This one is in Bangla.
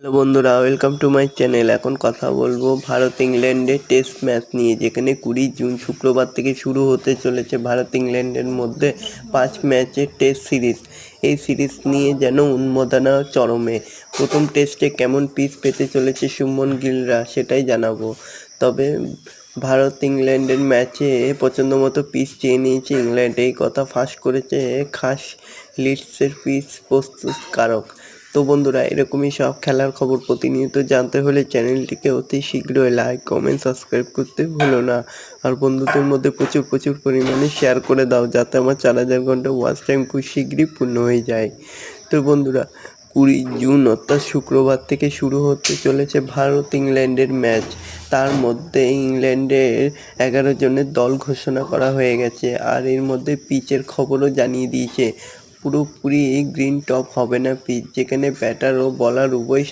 হ্যালো বন্ধুরা ওয়েলকাম টু মাই চ্যানেল এখন কথা বলব ভারত ইংল্যান্ডের টেস্ট ম্যাচ নিয়ে, যেখানে কুড়ি জুন শুক্রবার থেকে শুরু হতে চলেছে ভারত ইংল্যান্ডের মধ্যে পাঁচ ম্যাচের টেস্ট সিরিজ এই সিরিজ নিয়ে যেন উন্মাদনা চরমে। প্রথম টেস্টে কেমন পিচ পেতে চলেছে সুমন গিলরা, সেটাই জানাব। তবে ভারত ইংল্যান্ডের ম্যাচে পছন্দ মতো পিচ চেয়ে নিয়েছে ইংল্যান্ড। এই কথা ফাঁস করেছে খাস লিডসের পিচ প্রস্তুতকারক। তো বন্ধুরা, এরকমই সব খেলার খবর প্রতিনিয়ত জানতে হলে চ্যানেলটিকে অতি শীঘ্রই লাইক কমেন্ট সাবস্ক্রাইব করতে ভুলো না। আর বন্ধুদের মধ্যে প্রচুর প্রচুর পরিমাণে শেয়ার করে দাও, যাতে আমার চার হাজার ঘণ্টা ওয়াচ টাইম খুব শীঘ্রই পূর্ণ হয়ে যায়। তো বন্ধুরা, কুড়ি জুন অর্থাৎ শুক্রবার থেকে শুরু হতে চলেছে ভারত ইংল্যান্ডের ম্যাচ তার মধ্যে ইংল্যান্ডের এগারো জনের দল ঘোষণা করা হয়ে গেছে, আর এর মধ্যে পিচের খবরও জানিয়ে দিয়েছে। পুরোপুরি গ্রিন টপ হবে না পিচ যেখানে ব্যাটার ও বলার উভয়